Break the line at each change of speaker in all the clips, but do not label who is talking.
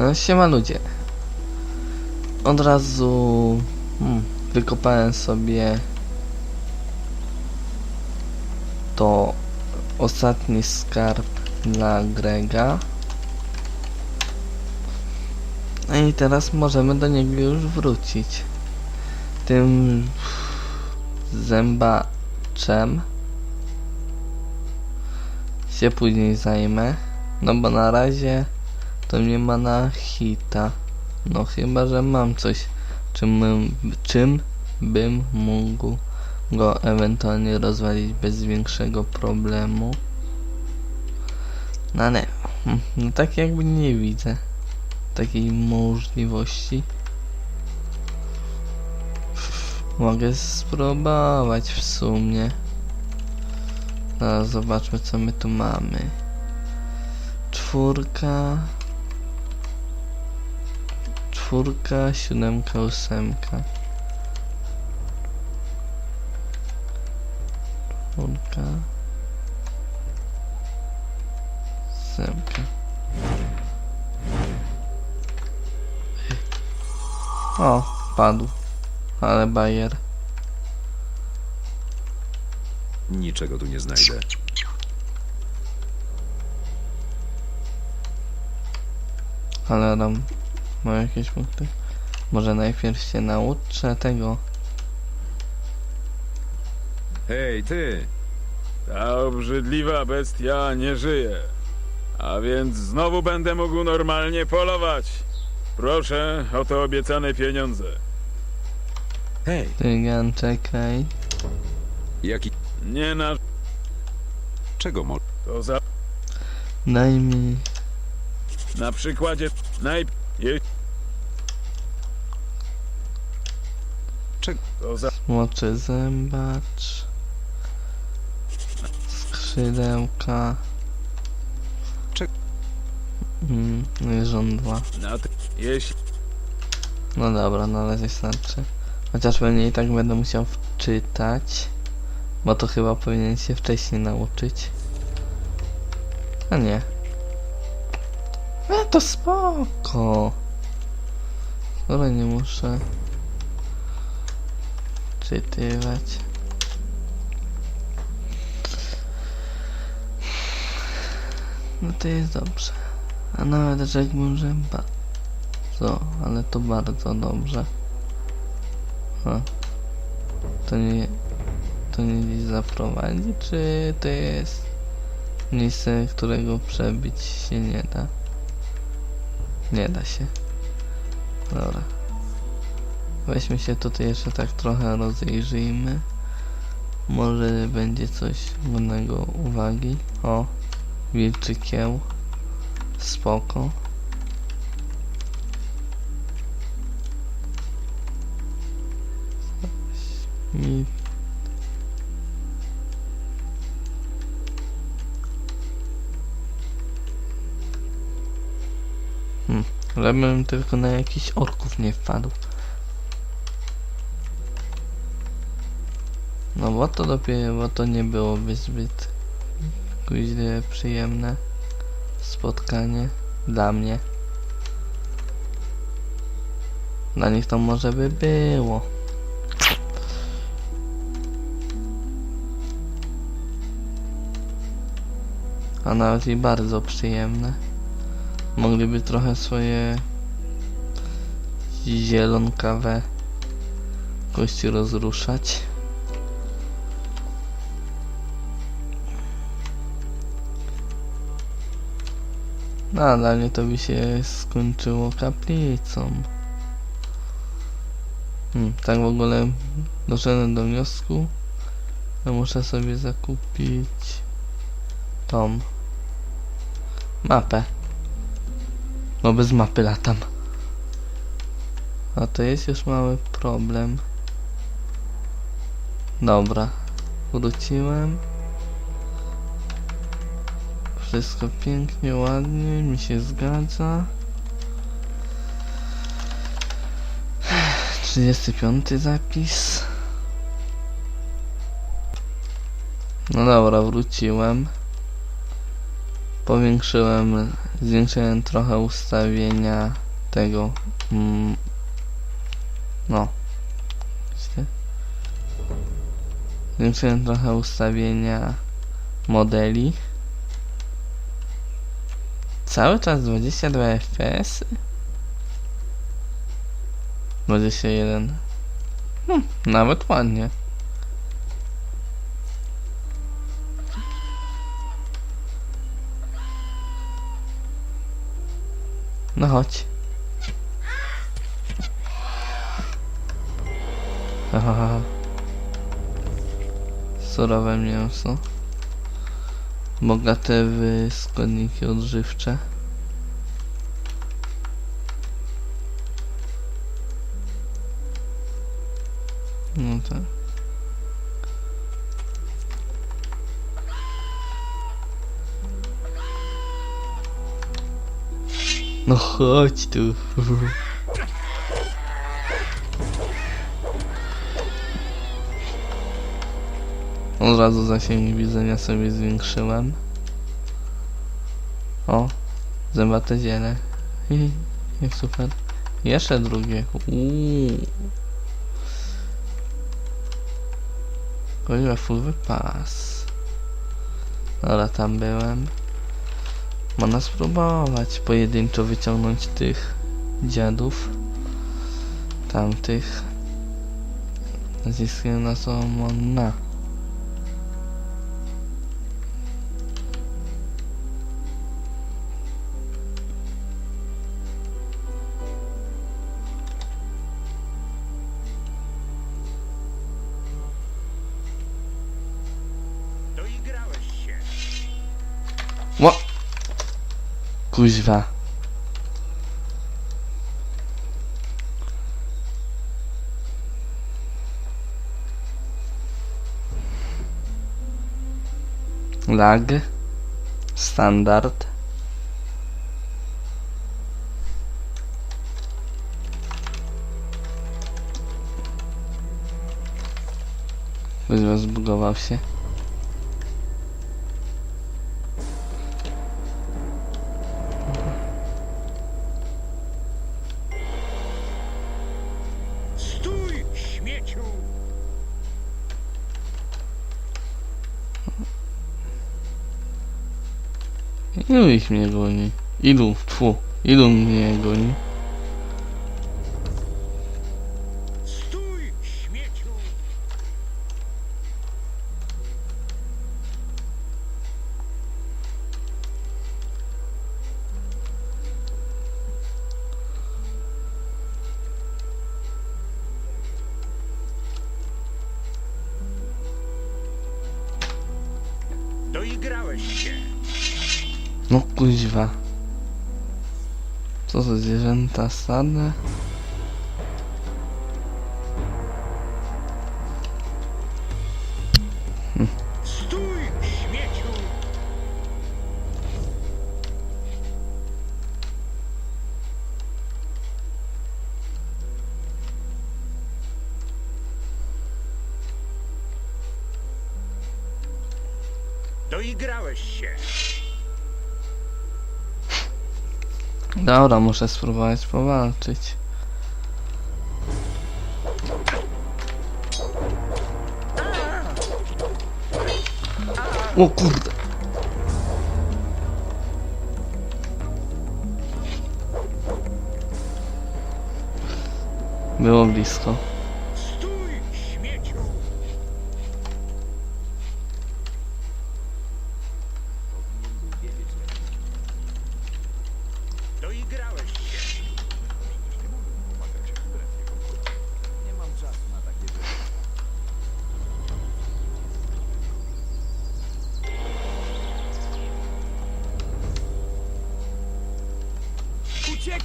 No, siema ludzie. Od razu hmm, wykopałem sobie to ostatni skarb dla Grega. No i teraz możemy do niego już wrócić. Tym zębaczem się później zajmę. No bo na razie to nie ma na hita. No chyba, że mam coś, czym, czym bym mógł go ewentualnie rozwalić bez większego problemu. No ale, hmm, no tak jakby nie widzę takiej możliwości. Mogę spróbować w sumie. Teraz zobaczmy co my tu mamy. Czwórka. Czwórka, siódemka, ósemka. Czwórka. Ósemka. O, padł. Ale bajer.
Niczego tu nie znajdę.
Ale tam ma jakieś punkty. Może najpierw się nauczę tego.
Hej, ty!
Ta obrzydliwa bestia nie żyje. A więc znowu będę mógł normalnie polować. Proszę o te obiecane pieniądze.
Hej!
Tygan, czekaj.
Jaki...
Nie na
Czego mo...
to za.
Daj mi.
Na przykładzie najpierw. Je...
Czego?
To za.
Smoczy zębacz. Skrzydełka.
Czek-
Mm, no i żądła.
Ty... Jeśli.
No dobra, na razie starczy. Chociaż pewnie i tak będę musiał wczytać. Bo to chyba powinien się wcześniej nauczyć. A nie. To spoko. Skoro nie muszę czytywać. No to jest dobrze. A nawet rzekłbym, że bardzo, ale to bardzo dobrze. To nie, to nie gdzieś zaprowadzi, czy to jest miejsce, którego przebić się nie da? Nie da się. Dobra. Weźmy się tutaj jeszcze tak trochę rozejrzyjmy. Może będzie coś godnego uwagi. O, wilczy kieł. Spoko. Mi... żebym tylko na jakichś orków nie wpadł. No bo to dopiero, bo to nie byłoby zbyt kuźle przyjemne spotkanie dla mnie. Dla nich to może by było. A nawet i bardzo przyjemne. Mogliby trochę swoje zielonkawe kości rozruszać. No, dla mnie to by się skończyło kaplicą. Hmm, tak w ogóle doszedłem do wniosku, że muszę sobie zakupić tą mapę. No bez mapy latam. A to jest już mały problem. Dobra, wróciłem. Wszystko pięknie, ładnie, mi się zgadza. 35 zapis. No dobra, wróciłem. Powiększyłem, zwiększyłem trochę ustawienia tego, mm, no? Zwiększyłem trochę ustawienia modeli. Cały czas 22 fps. 21. Hmm, nawet ładnie. No chodź. Hahaha. Surowe mięso. Bogate w składniki odżywcze. No chodź tu. Od razu zasięg widzenia sobie zwiększyłem. O, zębate ziele. Jak super. Jeszcze drugie. Uuu. Kurwa, full wypas. Dobra, tam byłem. Można spróbować pojedynczo wyciągnąć tych dziadów. Tamtych. Naziskiem na Solomona.
Doigrałeś
Kuźwa. Lag. Standard. Kuźwa zbugował się. Ilu ich mnie goni? Ilu? Tfu. Ilu mnie goni?
Stój, się.
No kuźwa. Co za zwierzęta
śmieciu! Doigrałeś się.
Dobra, muszę spróbować powalczyć. O kurde. Było blisko.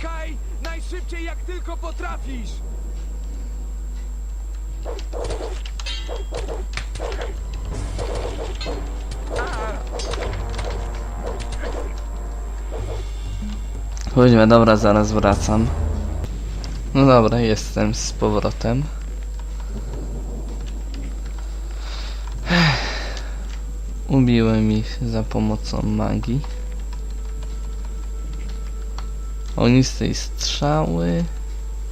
Uciekaj! Najszybciej jak tylko potrafisz!
Chodźmy, dobra, zaraz wracam. No dobra, jestem z powrotem. Ubiłem ich za pomocą magii. Ognistej strzały,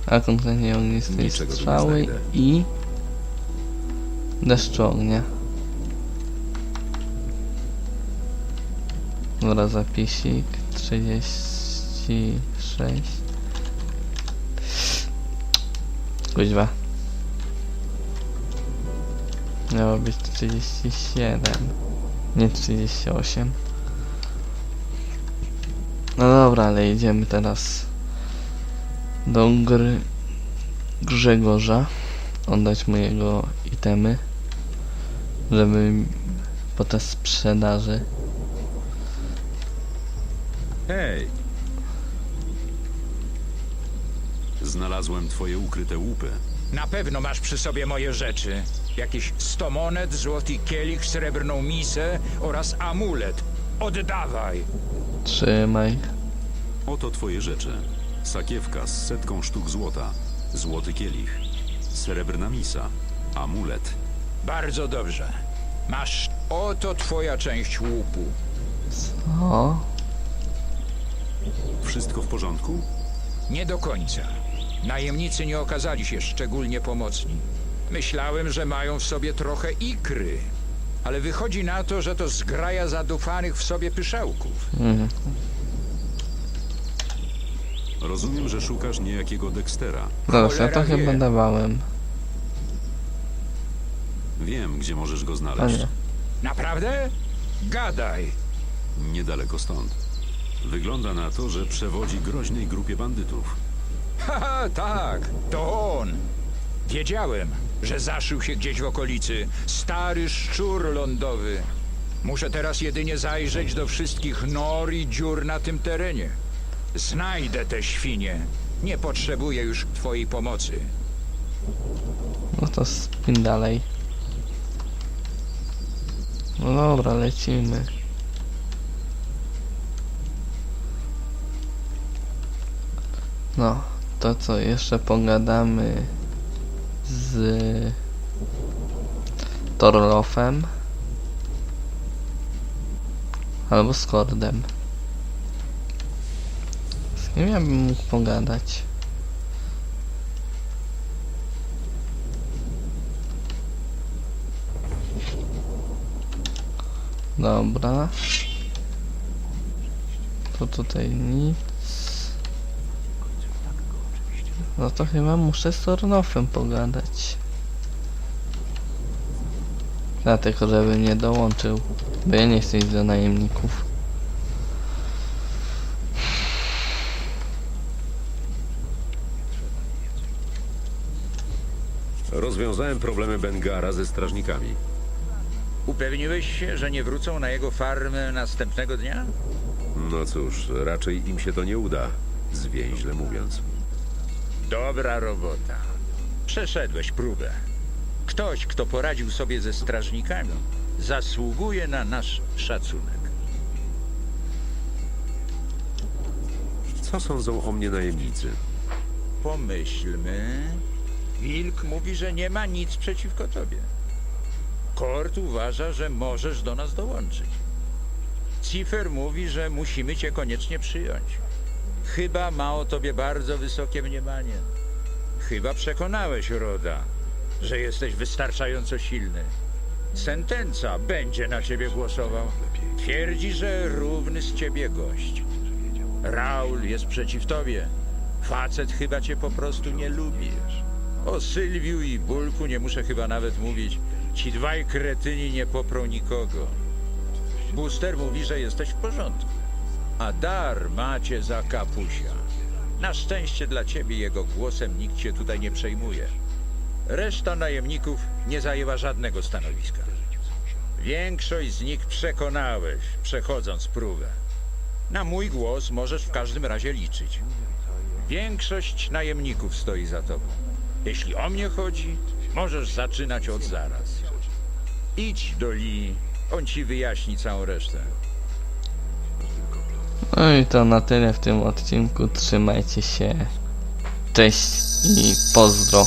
a konkretnie ognistej
Niczego tu nie
strzały
znajdę.
i deszczu ognia. Dobra, zapisik. 36 Kuźwa. Miało być 37 Nie 38 No dobra, ale idziemy teraz do gry Grzegorza oddać mu jego itemy żeby po te sprzedaży
Hej! Znalazłem twoje ukryte łupy.
Na pewno masz przy sobie moje rzeczy. Jakieś 100 monet, złoty kielich, srebrną misę oraz amulet. Oddawaj!
trzymaj
Oto twoje rzeczy. Sakiewka z setką sztuk złota, złoty kielich, srebrna misa, amulet.
Bardzo dobrze. Masz. Oto twoja część łupu.
o
Wszystko w porządku?
Nie do końca. Najemnicy nie okazali się szczególnie pomocni. Myślałem, że mają w sobie trochę ikry. Ale wychodzi na to, że to zgraja zadufanych w sobie pyszałków.
Rozumiem, że szukasz niejakiego Dextera.
Zaraz, ja
Cholera
to chyba
wie.
dawałem
Wiem, gdzie możesz go
A
znaleźć.
nie
Naprawdę? Gadaj.
Niedaleko stąd. Wygląda na to, że przewodzi groźnej grupie bandytów.
Haha, tak, to on. Wiedziałem, że zaszył się gdzieś w okolicy. Stary szczur lądowy. Muszę teraz jedynie zajrzeć do wszystkich nor i dziur na tym terenie. Znajdę te świnie. Nie potrzebuję już twojej pomocy.
No to spin dalej. No dobra, lecimy. No, to co, jeszcze pogadamy z Torlofem albo z Kordem. Z kim ja bym mógł pogadać? Dobra. To tutaj nic. No to chyba muszę z Tornofem pogadać. Dlatego, żeby nie dołączył. Bo ja nie chcę iść do najemników.
Rozwiązałem problemy Bengara ze strażnikami.
Upewniłeś się, że nie wrócą na jego farmę następnego dnia?
No cóż, raczej im się to nie uda, zwięźle mówiąc.
Dobra robota. Przeszedłeś próbę. Ktoś, kto poradził sobie ze strażnikami, zasługuje na nasz szacunek.
Co sądzą o mnie najemnicy?
Pomyślmy. Wilk mówi, że nie ma nic przeciwko tobie. Kort uważa, że możesz do nas dołączyć. Cifer mówi, że musimy cię koniecznie przyjąć. Chyba ma o tobie bardzo wysokie mniemanie. Chyba przekonałeś Roda, że jesteś wystarczająco silny. Sentenca będzie na ciebie głosował. Twierdzi, że równy z ciebie gość. Raul jest przeciw tobie. Facet chyba cię po prostu nie lubi. O Sylwiu i Bulku nie muszę chyba nawet mówić. Ci dwaj kretyni nie poprą nikogo. Booster mówi, że jesteś w porządku. A dar macie za kapusia. Na szczęście dla ciebie jego głosem nikt cię tutaj nie przejmuje. Reszta najemników nie zajęła żadnego stanowiska. Większość z nich przekonałeś, przechodząc próbę. Na mój głos możesz w każdym razie liczyć. Większość najemników stoi za tobą. Jeśli o mnie chodzi, możesz zaczynać od zaraz. Idź do Lee, on ci wyjaśni całą resztę.
No i to na tyle w tym odcinku. Trzymajcie się. Cześć i pozdro.